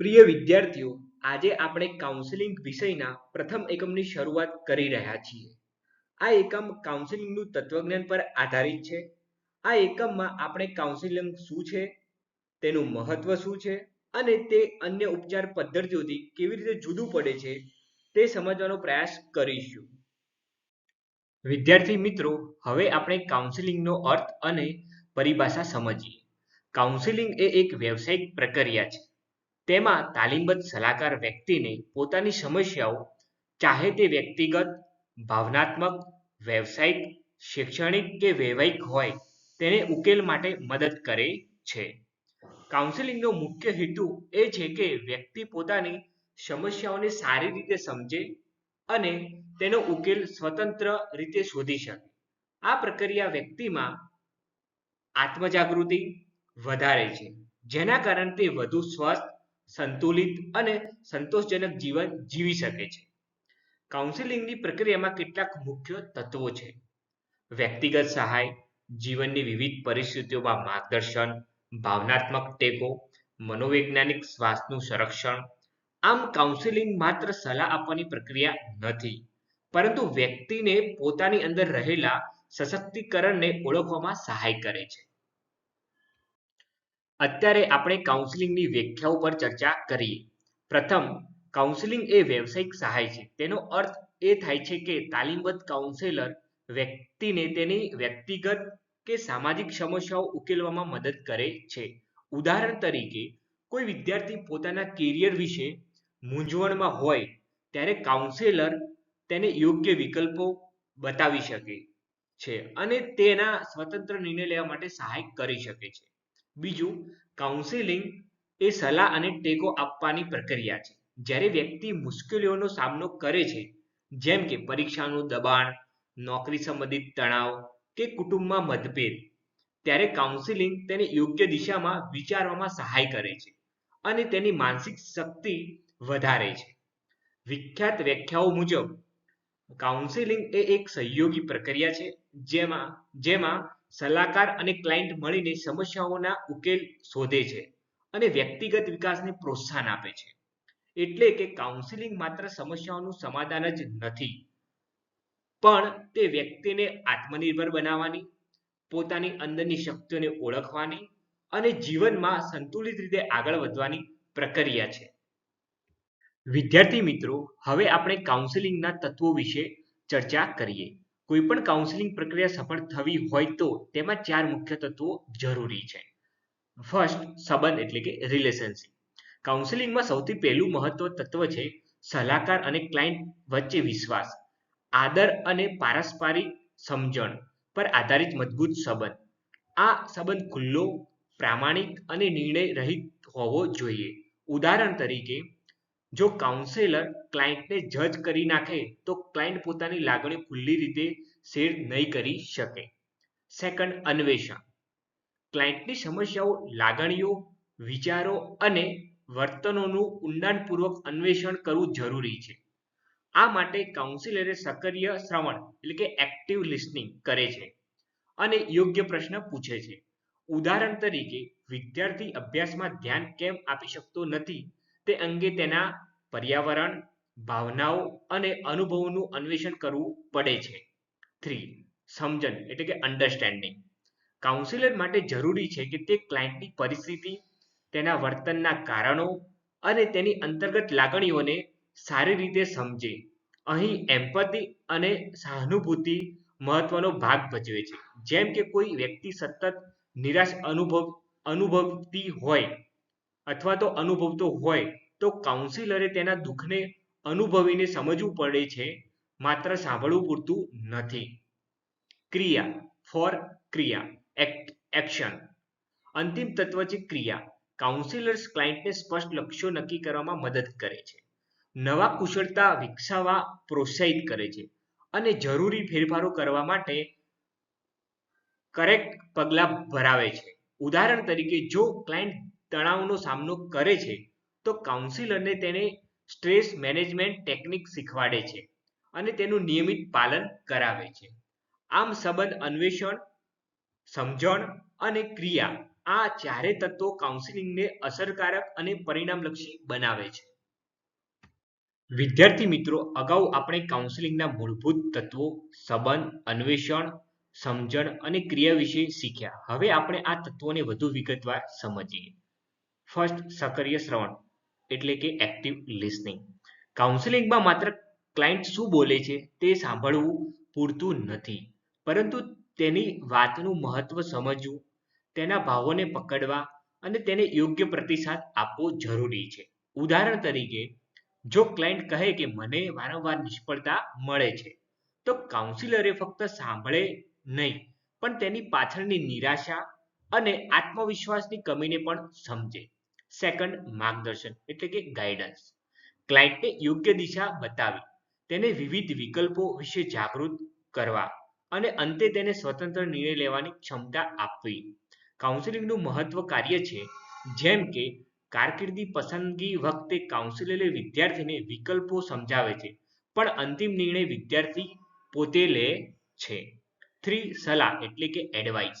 પ્રિય વિદ્યાર્થીઓ, આજે આપણે કાઉન્સેલિંગ વિષયના પ્રથમ એકમની શરૂઆત કરી રહ્યા છીએ. આ એકમ કાઉન્સેલિંગનું તત્વજ્ઞાન પર આધારિત છે. આ એકમમાં આપણે કાઉન્સેલિંગ શું છે, તેનું મહત્વ શું છે અને તે અન્ય ઉપચાર પદ્ધતિઓથી કેવી રીતે જુદું પડે છે તે સમજવાનો પ્રયાસ કરીશું. વિદ્યાર્થી મિત્રો, હવે આપણે કાઉન્સેલિંગનો અર્થ અને પરિભાષા સમજીએ. કાઉન્સેલિંગ એ એક વ્યવસાયિક પ્રક્રિયા છે. તેમાં તાલીમબદ્ધ સલાહકાર વ્યક્તિને પોતાની સમસ્યાઓ ચાહે તે વ્યક્તિગત, ભાવનાત્મક, વ્યવસાયિક, શૈક્ષણિક કે વૈવાહિક હોય તેને ઉકેલ માટે મદદ કરે છે. કાઉન્સેલિંગનો મુખ્ય હેતુ એ છે કે વ્યક્તિ પોતાની સમસ્યાઓને સારી રીતે સમજે અને તેનો ઉકેલ સ્વતંત્ર રીતે શોધી શકે. આ પ્રક્રિયા વ્યક્તિમાં આત્મજાગૃતિ વધારે છે, જેના કારણે તે વધુ સ્વસ્થ સંતુલિત અને સંતોષજનક જીવન જીવી શકે છે. કાઉન્સેલિંગની પ્રક્રિયામાં કેટલાક મુખ્ય તત્વો છે. વ્યક્તિગત સહાય, જીવનની વિવિધ પરિસ્થિતિઓમાં માર્ગદર્શન, ભાવનાત્મક ટેકો, મનોવૈજ્ઞાનિક સ્વાસ્થ્યનું સંરક્ષણ. આમ કાઉન્સેલિંગ માત્ર સલાહ આપવાની પ્રક્રિયા નથી, પરંતુ વ્યક્તિને પોતાની અંદર રહેલા સશક્તિકરણને ઓળખવામાં સહાય કરે છે. અત્યારે આપણે કાઉન્સિલિંગની વ્યાખ્યાઓ પર ચર્ચા કરીએ પ્રથમ કાઉન્સેલિંગ એ વ્યવસાયિક સહાય છે. તેનો અર્થ એ થાય છે કે તાલીમબદ્ધ કાઉન્સેલર વ્યક્તિને તેની વ્યક્તિગત કે સામાજિક સમસ્યાઓ ઉકેલવામાં મદદ કરે છે. ઉદાહરણ તરીકે, કોઈ વિદ્યાર્થી પોતાના કેરિયર વિશે મૂંઝવણમાં હોય, ત્યારે કાઉન્સેલર તેને યોગ્ય વિકલ્પો બતાવી શકે છે અને તેના સ્વતંત્ર નિર્ણય લેવા માટે સહાય કરી શકે છે. બીજું કાઉન્સેલિંગ એ સલાહ અને ટેકો આપવાની પ્રક્રિયા છે. જ્યારે વ્યક્તિ મુશ્કેલીઓનો સામનો કરે છે, જેમ કે પરીક્ષાનું દબાણ, નોકરી સંબંધિત તણાવ કે કુટુંબમાં મતભેદ, ત્યારે કાઉન્સેલિંગ તેને યોગ્ય દિશામાં વિચારવામાં સહાય કરે છે અને તેની માનસિક શક્તિ વધારે છે. વિખ્યાત વ્યાખ્યાઓ મુજબ કાઉન્સેલિંગ એ એક સહયોગી પ્રક્રિયા છે, જેમાં જેમાં સલાહકાર અને ક્લાયન્ટ મળીને સમસ્યાઓના ઉકેલ શોધે છે અને વ્યક્તિગત વિકાસને પ્રોત્સાહન આપે છે. એટલે કે કાઉન્સેલિંગ માત્ર સમસ્યાઓનું સમાધાન જ નથી, પણ તે વ્યક્તિને આત્મનિર્ભર બનાવવાની, પોતાની અંદરની શક્તિઓને ઓળખવાની અને જીવનમાં સંતુલિત રીતે આગળ વધવાની પ્રક્રિયા છે. વિદ્યાર્થી મિત્રો, હવે આપણે કાઉન્સેલિંગના તત્વો વિશે ચર્ચા કરીએ. કોઈ પણ કાઉન્સેલિંગ પ્રક્રિયા સફળ થવી હોય તો તેમાં ચાર મુખ્ય તત્વો જરૂરી છે. ફર્સ્ટ સંબંધ એટલે કે રિલેશનશિપ કાઉન્સેલિંગમાં સૌથી પહેલું મહત્વ તત્વ છે સલાહકાર અને ક્લાયન્ટ વચ્ચે વિશ્વાસ, આદર અને પારસ્પરિક સમજણ પર આધારિત મજબૂત સંબંધ. આ સંબંધ ખુલ્લો, પ્રામાણિક અને નિર્ણય રહિત હોવો જોઈએ. ઉદાહરણ તરીકે જો કાઉન્સેલર ક્લાયન્ટને જજ કરી નાખે, તો ક્લાયન્ટ પોતાની લાગણી ખુલ્લી રીતે શેર નહીં કરી શકે. સેકન્ડ અન્વેષણ. ક્લાયન્ટની સમસ્યાઓ, લાગણીઓ, વિચારો અને વર્તનોનું ઊંડાણપૂર્વક અન્વેષણ કરવું જરૂરી છે. આ માટે કાઉન્સિલરે સક્રિય શ્રવણ, એટલે કે એક્ટિવ લિસનિંગ કરે છે અને યોગ્ય પ્રશ્ન પૂછે છે. ઉદાહરણ તરીકે, વિદ્યાર્થી અભ્યાસમાં ધ્યાન કેમ આપી શકતો નથી? તે અંગે તેના પર્યાવરણ, ભાવનાઓ અને અનુભવોનું અન્વેષણ કરવું પડે છે. થ્રી સમજણ એટલે કે અન્ડરસ્ટેન્ડિંગ કાઉન્સિલર માટે જરૂરી છે કે તે ક્લાયન્ટની પરિસ્થિતિ, તેના વર્તનના કારણો અને તેની અંતર્ગત લાગણીઓને સારી રીતે સમજે. અહીં એમ્પતિ અને સહાનુભૂતિ મહત્વનો ભાગ ભજવે છે. જેમ કે કોઈ વ્યક્તિ સતત નિરાશ અનુભવ, અનુભવતી હોય અથવા તો અનુભવતો હોય, તો કાઉન્સિલરે તેના દુઃખને અનુભવીને સમજવું પડે છે, માત્ર સાંભળવું પૂરતું નથી. ક્રિયા ફોર ક્રિયા એક્શન અંતિમ તત્વ છે ક્રિયા. કાઉન્સિલર્સ ક્લાયન્ટને સ્પષ્ટ લક્ષ્યો નક્કી કરવામાં મદદ કરે છે. નવા કુશળતા વિકસાવવા પ્રોત્સાહિત કરે છે અને જરૂરી ફેરફારો કરવા માટે કરેક્ટ પગલાં ભરાવે છે. ઉદાહરણ તરીકે, જો ક્લાયન્ટ તણાવનો સામનો કરે છે, તો કાઉન્સિલરને તેને સ્ટ્રેસ મેનેજમેન્ટ ટેકનિક શીખવાડે છે અને તેનું નિયમિત પાલન કરાવે છે. આમ સંબંધ અન્વેષણ, સમજણ અને ક્રિયા આ ચારે તત્વો કાઉન્સિલિંગને અસરકારક અને પરિણામલક્ષી બનાવે છે. વિદ્યાર્થી મિત્રો, અગાઉ આપણે કાઉન્સિલિંગના મૂળભૂત તત્વો, સંબંધ, અન્વેષણ, સમજણ અને ક્રિયા વિશે શીખ્યા. હવે આપણે આ તત્વોને વધુ વિગતવાર સમજીએ. ફર્સ્ટ સક્રિય શ્રવણ, એટલે કે એક્ટિવ લિસનિંગ કાઉન્સિલિંગમાં માત્ર ક્લાયન્ટ શું બોલે છે તે સાંભળવું પૂરતું નથી. પરંતુ તેની વાતનું મહત્વ સમજવું, તેના ભાવોને પકડવા અને તેને યોગ્ય પ્રતિસાદ આપવો જરૂરી છે. ઉદાહરણ તરીકે, જો ક્લાયન્ટ કહે કે મને વારંવાર નિષ્ફળતા મળે છે તો કાઉન્સિલરે ફક્ત સાંભળે નહીં, પણ તેની પાછળની નિરાશા અને આત્મવિશ્વાસની કમીને પણ સમજે. સેકન્ડ માર્ગદર્શન, એટલે કે ગાઈડન્સ ક્લાયન્ટને યોગ્ય દિશા બતાવી, તેને વિવિધ વિકલ્પો વિશે જાગૃત કરવા અને અંતે તેને સ્વતંત્ર નિર્ણય લેવાની ક્ષમતા આપવી. કાઉન્સિલિંગનું મહત્વ કાર્ય છે, જેમ કે કારકિર્દી પસંદગી વખતે કાઉન્સિલરે વિદ્યાર્થીને વિકલ્પો સમજાવે છે, પણ અંતિમ નિર્ણય વિદ્યાર્થી પોતે લે છે. થ્રી સલાહ, એટલે કે એડવાઇસ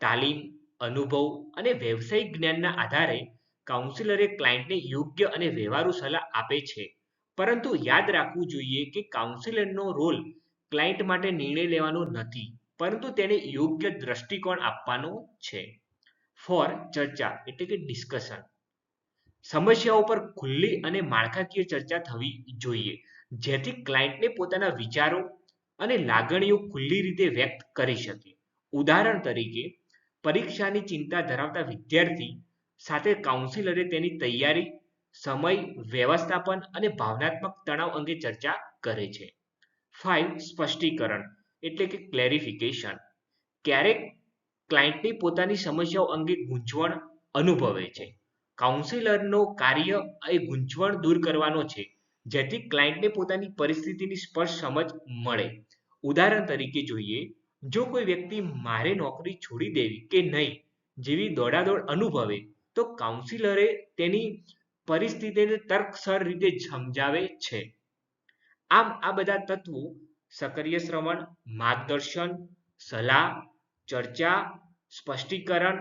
તાલીમ, અનુભવ અને વ્યવસાયિક જ્ઞાનના આધારે કાઉન્સિલરે ક્લાયન્ટને યોગ્ય અને વ્યવહારુ સલાહ આપે છે. પરંતુ યાદ રાખવું જોઈએ કે કાઉન્સિલરનો રોલ ક્લાયન્ટ માટે નિર્ણય લેવાનો નથી, પરંતુ તેને યોગ્ય દ્રષ્ટિકોણ આપવાનો છે. ફોર ચર્ચા એટલે કે ડિસ્કશન સમસ્યાઓ પર ખુલ્લી અને માળખાકીય ચર્ચા થવી જોઈએ, જેથી ક્લાયન્ટને પોતાના વિચારો અને લાગણીઓ ખુલ્લી રીતે વ્યક્ત કરી શકે. ઉદાહરણ તરીકે, પરીક્ષાની ચિંતા ધરાવતા વિદ્યાર્થી સાથે કાઉન્સિલરે તેની તૈયારી, સમય, વ્યવસ્થાપન અને ભાવનાત્મક તણાવ અંગે ચર્ચા કરે છે. ફાઇવ સ્પષ્ટીકરણ એટલે કે ક્લેરિફિકેશન ક્યારેક ક્લાયન્ટની પોતાની સમસ્યાઓ અંગે ગૂંચવણ અનુભવે છે. કાઉન્સિલરનો કાર્ય એ ગૂંચવણ દૂર કરવાનો છે, જેથી ક્લાયન્ટને પોતાની પરિસ્થિતિની સ્પષ્ટ સમજ મળે. ઉદાહરણ તરીકે જોઈએ, જો કોઈ વ્યક્તિ મારે નોકરી છોડી દેવી કે નહીં, જેવી દોડાદોડ અનુભવે તો કાઉન્સિલરે તેની પરિસ્થિતિને તર્કસર રીતે સમજાવે છે. આમ આ બધા તત્વો સક્રિય શ્રવણ, માર્ગદર્શન, સલાહ, ચર્ચા, સ્પષ્ટીકરણ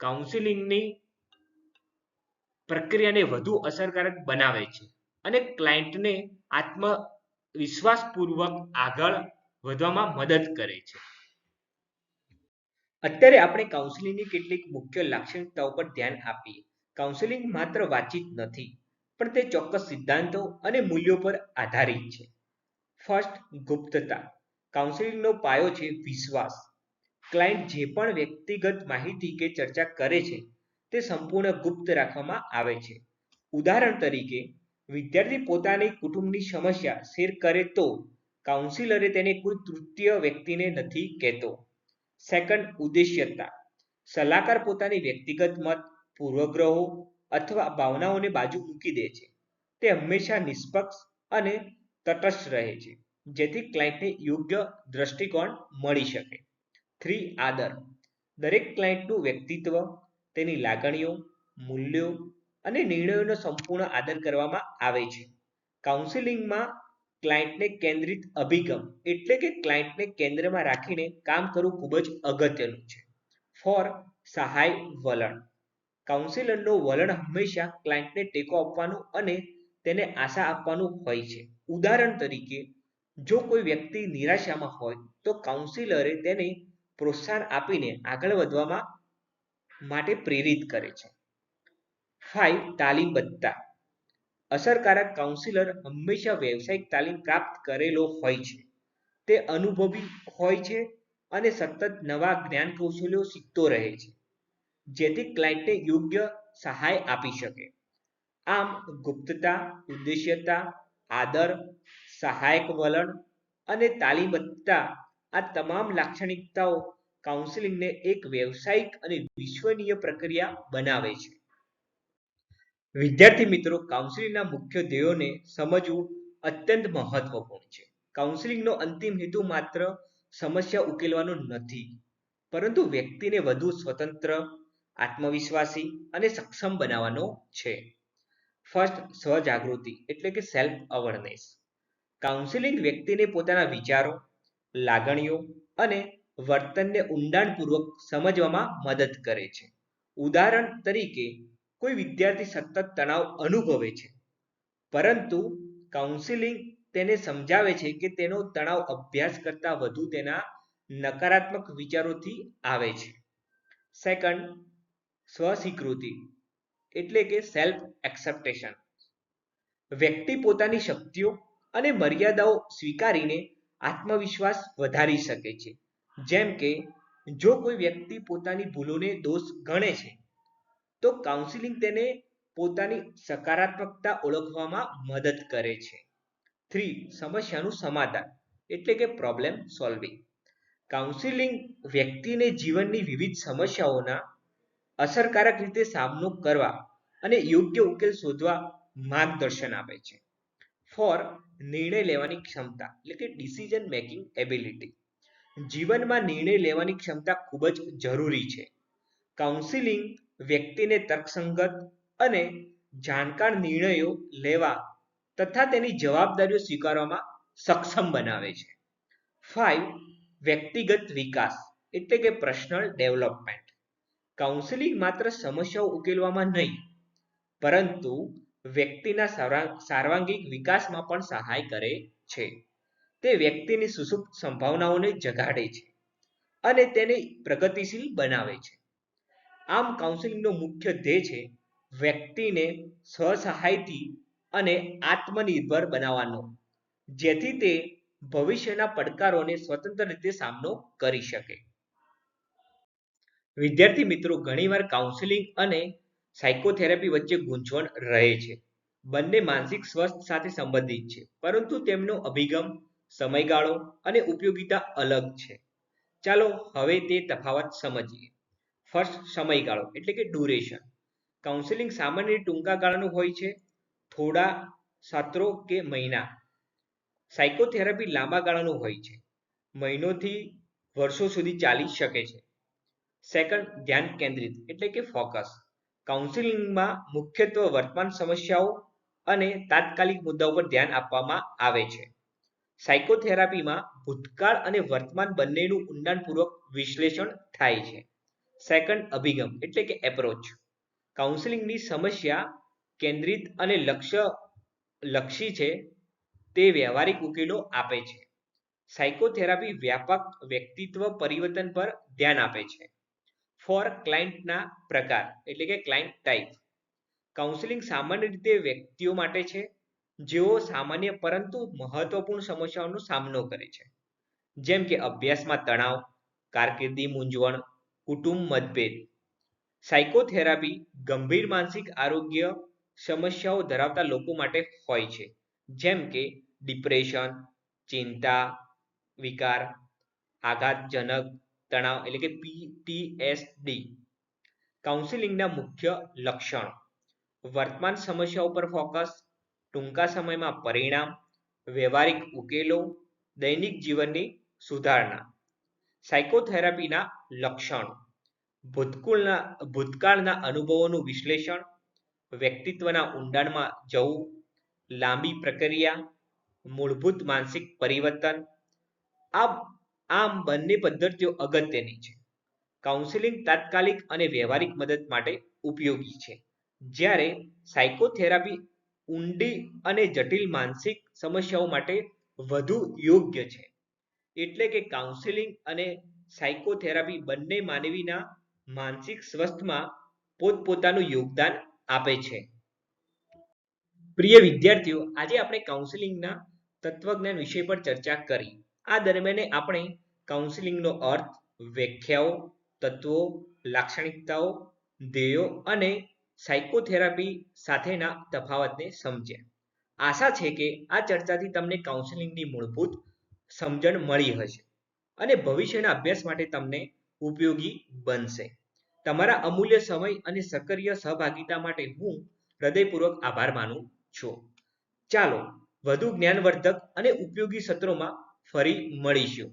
કાઉન્સિલિંગની પ્રક્રિયાને વધુ અસરકારક બનાવે છે અને ક્લાયન્ટને આત્મવિશ્વાસપૂર્વક આગળ વધવામાં મદદ કરે છે. અત્યારે આપણે કાઉન્સિલિંગની કેટલીક મુખ્ય લાક્ષણિકતાઓ પર ધ્યાન આપીએ. કાઉન્સિલિંગ માત્ર વાતચીત નથી, પણ તે ચોક્કસ સિદ્ધાંતો અને મૂલ્યો પર આધારિત છે. ફર્સ્ટ ગુપ્તતા. કાઉન્સેલિંગનો પાયો છે વિશ્વાસ. ક્લાયન્ટ જે પણ વ્યક્તિગત માહિતી કે ચર્ચા કરે છે, તે સંપૂર્ણ ગુપ્ત રાખવામાં આવે છે. ઉદાહરણ તરીકે, વિદ્યાર્થી પોતાની કુટુંબની સમસ્યા શેર કરે તો કાઉન્સિલરે તેને કોઈ તૃતીય વ્યક્તિને નથી કહેતો. સેકન્ડ ઉદ્દેશ્યતા. સલાહકાર પોતાની વ્યક્તિગત મત, પૂર્વગ્રહો અથવા ભાવનાઓને બાજુ મૂકી દે છે. તે હંમેશા નિષ્પક્ષ અને તટસ્થ રહે છે, જેથી ક્લાયન્ટને યોગ્ય દ્રષ્ટિકોણ મળી શકે. થ્રી આદર. દરેક ક્લાયન્ટનું વ્યક્તિત્વ, તેની લાગણીઓ, મૂલ્યો અને નિર્ણયોનો સંપૂર્ણ આદર કરવામાં આવે છે. કાઉન્સિલિંગમાં ક્લાયન્ટને કેન્દ્રિત અભિગમ એટલે કે ક્લાયન્ટને કેન્દ્રમાં રાખીને કામ કરવું ખૂબ જ અગત્યનું છે. ફોર સહાય, વલણ. કાઉન્સિલરનું વલણ હંમેશા ક્લાયન્ટને ટેકો આપવાનું અને તેને આશા આપવાનું હોય છે. ઉદાહરણ તરીકે, જો કોઈ વ્યક્તિ નિરાશામાં હોય, તો કાઉન્સિલરે તેને પ્રોત્સાહન આપીને આગળ વધવામાં માટે પ્રેરિત કરે છે. ફાઇવ તાલીમબદ્ધતા. અસરકારક કાઉન્સિલર હંમેશા વ્યવસાયિક તાલીમ પ્રાપ્ત કરેલો હોય છે. તે અનુભવી હોય છે અને સતત નવા જ્ઞાન કૌશલ્યો શીખતો રહે છે, જેથી ક્લાયન્ટને યોગ્ય સહાય આપી શકે. આમ, ગુપ્તતા, ઉદ્દેશ્યતા, આદર, સહાયક વલણ અને તાલીમત્તા આ તમામ લાક્ષણિકતાઓ કાઉન્સિલિંગને એક વ્યવસાયિક અને વિશ્વનીય પ્રક્રિયા બનાવે છે. વિદ્યાર્થી મિત્રો કાઉન્સિલિંગના મુખ્ય ધ્યેયોને સમજવું અત્યંત મહત્વપૂર્ણ છે. કાઉન્સિલિંગનો અંતિમ હેતુ માત્ર સમસ્યા ઉકેલવાનો નથી, પરંતુ વ્યક્તિને વધુ સ્વતંત્ર, આત્મવિશ્વાસી અને સક્ષમ બનાવવાનો છે. ફર્સ્ટ સ્વજાગૃતિ એટલે કે સેલ્ફ અવેરનેસ કાઉન્સિલિંગ વ્યક્તિને પોતાના વિચારો, લાગણીઓ અને વર્તનને ઊંડાણપૂર્વક સમજવામાં મદદ કરે છે. ઉદાહરણ તરીકે કોઈ વિદ્યાર્થી સતત તણાવ અનુભવે છે. પરંતુ કાઉન્સિલિંગ તેને સમજાવે છે કે તેનો તણાવ અભ્યાસ કરતાં વધુ તેના નકારાત્મક વિચારોથી આવે છે. સેકન્ડ સ્વસ્વીકૃતિ, એટલે કે સેલ્ફ એક્સેપ્ટેશન વ્યક્તિ પોતાની શક્તિઓ અને મર્યાદાઓ સ્વીકારીને આત્મવિશ્વાસ વધારી શકે છે. જેમ કે, જો કોઈ વ્યક્તિ પોતાની ભૂલોને દોષ ગણે છે તો કાઉન્સિલિંગ તેને પોતાની સકારાત્મકતા ઓળખવામાં મદદ કરે છે. થ્રી સમસ્યાનું સમાધાન, એટલે કે પ્રોબ્લેમ સોલ્વિંગ કાઉન્સિલિંગ વ્યક્તિને જીવનની વિવિધ સમસ્યાઓના અસરકારક રીતે સામનો કરવા અને યોગ્ય ઉકેલ શોધવા માર્ગદર્શન આપે છે. ફોર નિર્ણય લેવાની ક્ષમતા, એટલે કે ડિસિઝન મેકિંગ એબિલિટી જીવનમાં નિર્ણય લેવાની ક્ષમતા ખૂબ જ જરૂરી છે. કાઉન્સિલિંગ વ્યક્તિને તર્કસંગત અને જાણકાર નિર્ણયો લેવા તથા તેની જવાબદારીઓ સ્વીકારવામાં સક્ષમ બનાવે છે. ફાઇવ વ્યક્તિગત વિકાસ, એટલે કે પર્સનલ ડેવલપમેન્ટ કાઉન્સિલિંગ માત્ર સમસ્યાઓ ઉકેલવામાં નહીં, પરંતુ વ્યક્તિના સાર્વાંગિક વિકાસમાં પણ સહાય કરે છે. તે વ્યક્તિની સુસુપ્ત સંભાવનાઓને જગાડે છે અને તેને પ્રગતિશીલ બનાવે છે. આમ કાઉન્સિલિંગનો મુખ્ય ધ્યેય છે વ્યક્તિને સ્વસહાયથી અને આત્મનિર્ભર બનાવવાનો, જેથી તે ભવિષ્યના પડકારોને સ્વતંત્ર રીતે સામનો કરી શકે. વિદ્યાર્થી મિત્રો, ઘણીવાર કાઉન્સેલિંગ અને સાયકોથેરાપી વચ્ચે ગૂંચવણ રહે છે. બંને માનસિક સ્વાસ્થ્ય સાથે સંબંધિત છે, પરંતુ તેમનો અભિગમ, સમયગાળો અને ઉપયોગિતા અલગ છે. ચાલો હવે તે તફાવત સમજીએ. ફર્સ્ટ સમયગાળો, એટલે કે ડ્યુરેશન કાઉન્સેલિંગ સામાન્ય ટૂંકા ગાળાનું હોય છે, થોડા, સત્રો કે મહિના. સાયકોથેરાપી લાંબા ગાળાનું હોય છે. મહિનોથી વર્ષો સુધી ચાલી શકે છે. સેકન્ડ ધ્યાન કેન્દ્રિત, એટલે કે ફોકસ કાઉન્સિલિંગમાં મુખ્યત્વે વર્તમાન સમસ્યાઓ અને તાત્કાલિક મુદ્દાઓ પર ધ્યાન આપવામાં આવે છે. સાયકોથેરાપીમાં ભૂતકાળ અને વર્તમાન બંનેનું ઊંડાણપૂર્વક વિશ્લેષણ થાય છે. સેકન્ડ અભિગમ, એટલે કે એપ્રોચ કાઉન્સિલિંગની સમસ્યા કેન્દ્રિત અને લક્ષ્ય, લક્ષી છે તે વ્યવહારિક ઉકેલો આપે છે. સાયકોથેરાપી વ્યાપક વ્યક્તિત્વ પરિવર્તન પર ધ્યાન આપે છે. ફોર ક્લાયન્ટના પ્રકાર, એટલે કે ક્લાયન્ટ ટાઈપ કાઉન્સિલિંગ સામાન્ય રીતે વ્યક્તિઓ માટે છે, જેઓ સામાન્ય પરંતુ મહત્વપૂર્ણ સમસ્યાઓનો સામનો કરે છે. જેમ કે અભ્યાસમાં તણાવ, કારકિર્દી મૂંઝવણ કુટુંબ મતભેદ. સાયકોથેરાપી ગંભીર માનસિક આરોગ્ય સમસ્યાઓ ધરાવતા લોકો માટે હોય છે. જેમ કે ડિપ્રેશન ચિંતા, વિકાર, આઘાતજનક તણાવ એટલે કે પીટીએસડી કાઉન્સિલિંગના મુખ્ય લક્ષણ. વર્તમાન સમસ્યાઓ પર ફોકસ ટૂંકા સમયમાં પરિણામ, વ્યવહારિક ઉકેલો, દૈનિક જીવનની સુધારણા. સાયકોથેરાપીના લક્ષણો. ભૂતકાળના ભૂતકાળના અનુભવોનું વિશ્લેષણ, વ્યક્તિત્વના ઊંડાણમાં જવું, લાંબી પ્રક્રિયા, મૂળભૂત માનસિક પરિવર્તન, આ આમ બંને પદ્ધતિઓ અગત્યની છે. કાઉન્સિલિંગ તાત્કાલિક અને વ્યવહારિક મદદ માટે ઉપયોગી છે. જ્યારે સાયકોથેરાપી ઊંડી અને જટિલ માનસિક સમસ્યાઓ માટે વધુ યોગ્ય છે. એટલે કે કાઉન્સિલિંગ અને સાયકોથેરાપી બંને માનવીના માનસિક સ્વાસ્થ્યમાં પોતપોતાનું યોગદાન આપે છે. પ્રિય વિદ્યાર્થીઓ, આજે આપણે કાઉન્સિલિંગના તત્વજ્ઞાન વિષય પર ચર્ચા કરી. આ દરમિયાન આપણે કાઉન્સિલિંગનો અર્થ, વ્યાખ્યાઓ, તત્વો, લાક્ષણિકતાઓ, ધ્યેયો અને સાયકોથેરાપી સાથેના તફાવતને સમજ્યા. આશા છે કે આ ચર્ચાથી તમને કાઉન્સિલિંગની મૂળભૂત સમજણ મળી હશે અને ભવિષ્યના અભ્યાસ માટે તમને ઉપયોગી બનશે. તમારા અમૂલ્ય સમય અને સક્રિય સહભાગિતા માટે હું હૃદયપૂર્વક આભાર માનું છું. ચાલો, વધુ જ્ઞાનવર્ધક અને ઉપયોગી સત્રોમાં ફરી મળીશું.